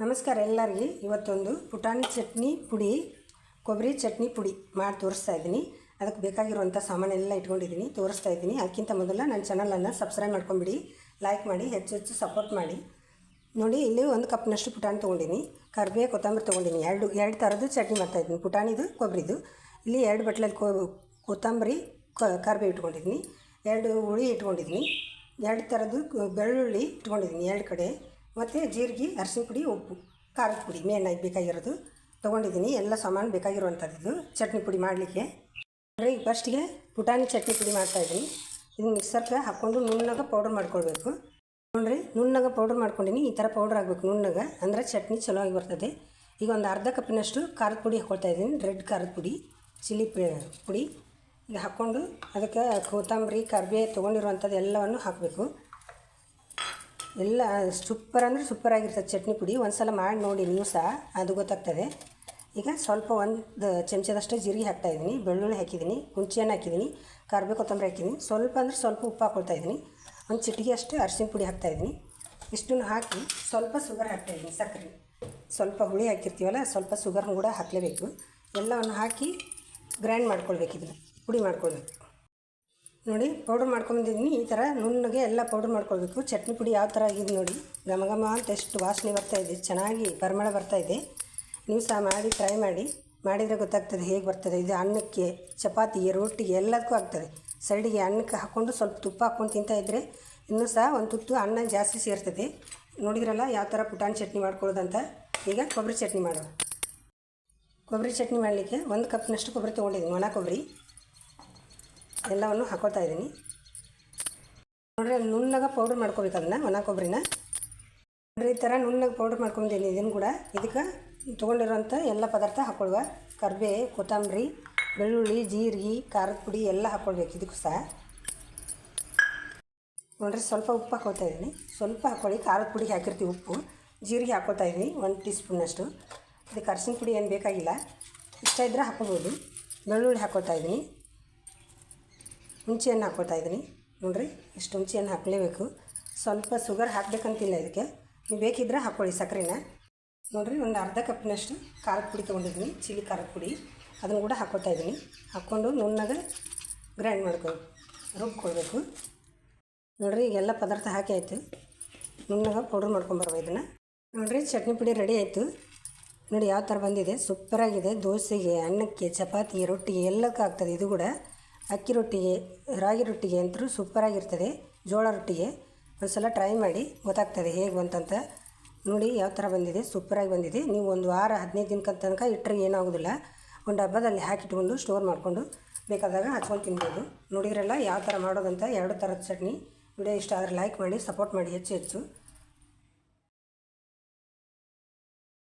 ನಮಸ್ಕಾರ ಎಲ್ಲರಿಗೆ. ಇವತ್ತೊಂದು ಪುಟಾಣಿ ಚಟ್ನಿ ಪುಡಿ, ಕೊಬ್ಬರಿ ಚಟ್ನಿ ಪುಡಿ ಮಾಡಿ ತೋರಿಸ್ತಾ ಇದ್ದೀನಿ. ಅದಕ್ಕೆ ಬೇಕಾಗಿರುವಂಥ ಸಾಮಾನೆಲ್ಲ ಇಟ್ಕೊಂಡಿದ್ದೀನಿ, ತೋರಿಸ್ತಾ ಇದ್ದೀನಿ. ಅದಕ್ಕಿಂತ ಮೊದಲ ನನ್ನ ಚಾನಲನ್ನು ಸಬ್ಸ್ಕ್ರೈಬ್ ಮಾಡ್ಕೊಂಬಿಡಿ, ಲೈಕ್ ಮಾಡಿ, ಹೆಚ್ಚು ಹೆಚ್ಚು ಸಪೋರ್ಟ್ ಮಾಡಿ. ನೋಡಿ, ಇಲ್ಲಿ ಒಂದು ಕಪ್ನಷ್ಟು ಪುಟಾಣಿ ತೊಗೊಂಡಿನಿ ಕರಿಬೇವು ಕೊತ್ತಂಬರಿ ತೊಗೊಂಡಿನಿ ಎರಡು ಎರಡು ಥರದ್ದು ಚಟ್ನಿ ಮಾಡ್ತಾಯಿದ್ದೀನಿ ಪುಟಾಣಿದು, ಕೊಬ್ಬರಿದು. ಇಲ್ಲಿ ಎರಡು ಬಟ್ಲಲ್ಲಿ ಕೊ, ಕೊತ್ತಂಬರಿ ಕರಿಬೇವು ಇಟ್ಕೊಂಡಿದ್ದೀನಿ. ಎರಡು ಹುಳಿ ಇಟ್ಕೊಂಡಿದ್ದೀನಿ. ಎರಡು ಥರದ್ದು ಬೆಳ್ಳುಳ್ಳಿ ಇಟ್ಕೊಂಡಿದ್ದೀನಿ. ಎರಡು ಕಡೆ. ಮತ್ತು ಜೀರಿಗೆ, ಅರಿಶಿನ ಪುಡಿ, ಉಪ್ಪು, ಖಾರದ ಪುಡಿ, ಮೇನ್ ಆಗಿ ಬೇಕಾಗಿರೋದು. ತೊಗೊಂಡಿದ್ದೀನಿ. ಎಲ್ಲ ಸಾಮಾನು ಬೇಕಾಗಿರುವಂಥದ್ದು ಇದು ಚಟ್ನಿ ಪುಡಿ ಮಾಡಲಿಕ್ಕೆ. ಈಗ ಫಸ್ಟಿಗೆ ಪುಟಾಣಿ ಚಟ್ನಿ ಪುಡಿ ಮಾಡ್ತಾಯಿದ್ದೀನಿ ಇದನ್ನ ಮಿಕ್ಸರ್ಗೆ ಹಾಕ್ಕೊಂಡು ನುಣ್ಣಗೆ ಪೌಡರ್ ಮಾಡ್ಕೊಳ್ಬೇಕು. ನೋಡ್ರಿ, ನುಣ್ಣಗೆ ಪೌಡರ್ ಮಾಡ್ಕೊಂಡಿನಿ. ಈ ಥರ ಪೌಡರ್ ಆಗಬೇಕು ನುಣ್ಣಗೆ. ಅಂದರೆ ಚಟ್ನಿ ಚಲೋ ಆಗಿ ಬರ್ತದೆ. ಈಗ ಒಂದು ಅರ್ಧ ಕಪ್ಪಿನಷ್ಟು ಖಾರದ ಪುಡಿ ಹಾಕ್ಕೊಳ್ತಾ ಇದ್ದೀನಿ. ರೆಡ್ ಖಾರದ ಪುಡಿ ಚಿಲ್ಲಿ ಪುಡಿ. ಈಗ ಹಾಕ್ಕೊಂಡು ಅದಕ್ಕೆ ಕೊತ್ತಂಬರಿ, ಕರಿಬೇವು ತೊಗೊಂಡಿರುವಂಥದ್ದು ಎಲ್ಲವನ್ನು ಹಾಕಬೇಕು. ಎಲ್ಲ ಸೂಪರ್ ಅಂದರೆ ಸೂಪರ್ ಆಗಿರ್ತದೆ ಚಟ್ನಿ ಪುಡಿ. ಒಂದು ಸಲ ಮಾಡಿ ನೋಡಿ ನೀವು ಸಹ, ಅದು ಗೊತ್ತಾಗ್ತದೆ. ಈಗ ಸ್ವಲ್ಪ ಒಂದು ಚಮಚದಷ್ಟು ಜೀರಿಗೆ ಹಾಕ್ತಾ ಇದ್ದೀನಿ. ಬೆಳ್ಳುಳ್ಳಿ ಹಾಕಿದ್ದೀನಿ ಹುಂಚೆಹಣ್ಣು ಹಾಕಿದ್ದೀನಿ ಕರ್ಬೇ ಕೊತ್ತಂಬರಿ ಹಾಕಿದ್ದೀನಿ. ಸ್ವಲ್ಪ ಅಂದರೆ ಸ್ವಲ್ಪ ಉಪ್ಪು ಹಾಕ್ಕೊಳ್ತಾ ಇದ್ದೀನಿ. ಒಂದು ಚಿಟಿಗೆ ಅಷ್ಟು ಅರಿಶಿನ ಪುಡಿ ಹಾಕ್ತಾಯಿದ್ದೀನಿ ಇಷ್ಟನ್ನು ಹಾಕಿ ಸ್ವಲ್ಪ ಶುಗರ್ ಹಾಕ್ತಾಯಿದ್ದೀನಿ ಸಕ್ಕರೆ. ಸ್ವಲ್ಪ ಹುಳಿ ಹಾಕಿರ್ತೀವಲ್ಲ, ಸ್ವಲ್ಪ ಶುಗರ್ನ ಕೂಡ ಹಾಕಲೇಬೇಕು. ಎಲ್ಲವನ್ನು ಹಾಕಿ ಗ್ರೈಂಡ್ ಮಾಡ್ಕೊಳ್ಬೇಕು ಪುಡಿ ಮಾಡ್ಕೊಳ್ಬೇಕು. ನೋಡಿ ಪೌಡ್ರ್ ಮಾಡ್ಕೊಂಬಂದಿದ್ದೀನಿ. ಈ ಥರ ನುಣ್ಣಗೆ ಎಲ್ಲ ಪೌಡ್ರ್ ಮಾಡ್ಕೊಳ್ಬೇಕು. ಚಟ್ನಿ ಪುಡಿ ಯಾವ ಥರ ಆಗಿದೆ ನೋಡಿ. ಘಮ ಅಂತ ಎಷ್ಟು ವಾಸನೆ ಬರ್ತಾ ಇದೆ. ಚೆನ್ನಾಗಿ ಪರಿಮಳ ಬರ್ತಾ ಇದೆ. ನೀವು ಸಹ ಮಾಡಿ ಟ್ರೈ ಮಾಡಿ. ಮಾಡಿದರೆ ಗೊತ್ತಾಗ್ತದೆ ಹೇಗೆ ಬರ್ತದೆ. ಇದು ಅನ್ನಕ್ಕೆ, ಚಪಾತಿಗೆ ರೊಟ್ಟಿಗೆ ಎಲ್ಲದಕ್ಕೂ ಆಗ್ತದೆ. ಸೈಡಿಗೆ ಅನ್ನಕ್ಕೆ ಹಾಕ್ಕೊಂಡು ಸ್ವಲ್ಪ ತುಪ್ಪ ಹಾಕ್ಕೊಂಡು ತಿಂತಾ ಇದ್ದರೆ ಇನ್ನೂ ಸಹ ಒಂದು ತುತ್ತು ಅನ್ನ ಜಾಸ್ತಿ ಸೇರ್ತದೆ. ನೋಡಿದ್ರಲ್ಲ ಯಾವ ಥರ ಪುಟಾಣಿ ಚಟ್ನಿ ಮಾಡ್ಕೊಳ್ಳೋದಂತ. ಈಗ ಕೊಬ್ಬರಿ ಚಟ್ನಿ ಮಾಡೋಣ. ಕೊಬ್ಬರಿ ಚಟ್ನಿ ಮಾಡಲಿಕ್ಕೆ ಒಂದು ಕಪ್ನಷ್ಟು ಕೊಬ್ಬರಿ ತೊಗೊಂಡಿದ್ದೀನಿ. ಒಣ ಕೊಬ್ಬರಿ ಎಲ್ಲವನ್ನು ಹಾಕೋತಾ ಇದ್ದೀನಿ. ನೋಡ್ರಿ, ಅಲ್ಲಿ ನುಣ್ಣಗೆ ಪೌಡ್ರ್ ಮಾಡ್ಕೋಬೇಕು ಅದನ್ನು, ಒಣ ಕೊಬ್ಬರಿನ. ನೋಡ್ರಿ, ಈ ಥರ ನುಣ್ಣಗೆ ಪೌಡ್ರ್ ಮಾಡ್ಕೊಂಡಿದ್ದೀನಿ ಇದನ್ನು ಕೂಡ. ಇದಕ್ಕೆ ತೊಗೊಂಡಿರೋಂಥ ಎಲ್ಲ ಪದಾರ್ಥ ಹಾಕ್ಕೊಳ್ವ ಕರಿಬೇವು ಕೊತ್ತಂಬರಿ, ಬೆಳ್ಳುಳ್ಳಿ, ಜೀರಿಗೆ, ಖಾರದ ಪುಡಿ ಎಲ್ಲ ಹಾಕ್ಕೊಳ್ಬೇಕು ಇದಕ್ಕೂ ಸಹ. ನೋಡ್ರಿ, ಸ್ವಲ್ಪ ಉಪ್ಪು ಹಾಕೋತಾ ಇದ್ದೀನಿ. ಸ್ವಲ್ಪ ಹಾಕ್ಕೊಳ್ಳಿ, ಖಾರದ ಪುಡಿ ಹಾಕಿರ್ತೀವಿ ಉಪ್ಪು. ಜೀರಿಗೆ ಹಾಕೋತಾ ಇದ್ದೀನಿ, ಒಂದು ಟೀ ಸ್ಪೂನಷ್ಟು ಅದಕ್ಕೆ ಅರಿಶಿನ ಪುಡಿ ಏನು ಬೇಕಾಗಿಲ್ಲ. ಇಷ್ಟ ಇದ್ದರೆ ಹಾಕೋಬೋದು ಬೆಳ್ಳುಳ್ಳಿ ಹಾಕೋತಾ ಇದ್ದೀನಿ. ಹುಂಚೆಹಣ್ಣು ಹಾಕ್ಕೊತಾ ಇದ್ದೀನಿ. ನೋಡಿರಿ ಇಷ್ಟು ಹುಣಸೆಹಣ್ಣು ಹಾಕಲೇಬೇಕು ಸ್ವಲ್ಪ ಶುಗರ್ ಹಾಕಬೇಕಂತಿಲ್ಲ ಇದಕ್ಕೆ. ನೀವು ಬೇಕಿದ್ರೆ ಹಾಕ್ಕೊಳ್ಳಿ ಸಕ್ಕರೆನ. ನೋಡಿರಿ, ಒಂದು ಅರ್ಧ ಕಪ್ನಷ್ಟು ಖಾರದ ಪುಡಿ ತೊಗೊಂಡಿದ್ದೀನಿ, ಚಿಲ್ಲಿ ಖಾರದ ಪುಡಿ. ಅದನ್ನು ಕೂಡ ಹಾಕ್ಕೊತಾ ಇದ್ದೀನಿ. ಹಾಕ್ಕೊಂಡು ನುಣ್ಣಗೆ ಗ್ರೈಂಡ್ ಮಾಡ್ಕೊ, ರುಬ್ಕೊಳ್ಬೇಕು. ನೋಡಿರಿ ಈಗೆಲ್ಲ ಪದಾರ್ಥ ಹಾಕಿ ಆಯಿತು. ನುಣ್ಣಗೆ ಪೌಡ್ರ್ ಮಾಡ್ಕೊಂಬರುವ ಇದನ್ನು. ನೋಡಿರಿ, ಚಟ್ನಿ ಪುಡಿ ರೆಡಿ ಆಯಿತು. ನೋಡಿ, ಯಾವ ಥರ ಬಂದಿದೆ. ಸೂಪರಾಗಿದೆ. ದೋಸೆಗೆ, ಅನ್ನಕ್ಕೆ, ಚಪಾತಿಗೆ, ರೊಟ್ಟಿಗೆ, ಎಲ್ಲಕ್ಕೂ ಆಗ್ತದೆ. ಇದು ಕೂಡ ಅಕ್ಕಿ ರೊಟ್ಟಿಗೆ, ರಾಗಿ ರೊಟ್ಟಿಗೆ ಅಂತೂ ಸೂಪರಾಗಿರ್ತದೆ ಜೋಳ ರೊಟ್ಟಿಗೆ. ಒಂದು ಸಲ ಟ್ರೈ ಮಾಡಿ ಗೊತ್ತಾಗ್ತದೆ ಹೇಗೆ ಬಂತಂತ. ನೋಡಿ ಯಾವ ಥರ ಬಂದಿದೆ ಸೂಪರಾಗಿ ಬಂದಿದೆ. ನೀವು ಒಂದು ವಾರ, ಹದಿನೈದು ದಿನಕ್ಕೆ ತನಕ ಇಟ್ಟರೆ ಏನಾಗೋದಿಲ್ಲ. ಒಂದು ಡಬ್ಬದಲ್ಲಿ ಹಾಕಿಟ್ಕೊಂಡು ಸ್ಟೋರ್ ಮಾಡಿಕೊಂಡು ಬೇಕಾದಾಗ ಹಚ್ಕೊಂಡು ತಿನ್ಬೋದು. ನೋಡಿದ್ರಲ್ಲ ಯಾವ ಥರ ಮಾಡೋದಂತ, ಎರಡು ಥರದ ಚಟ್ನಿ. ವಿಡಿಯೋ ಇಷ್ಟ ಆದರೆ ಲೈಕ್ ಮಾಡಿ ಸಪೋರ್ಟ್ ಮಾಡಿ, ಹೆಚ್ಚು ಹೆಚ್ಚು.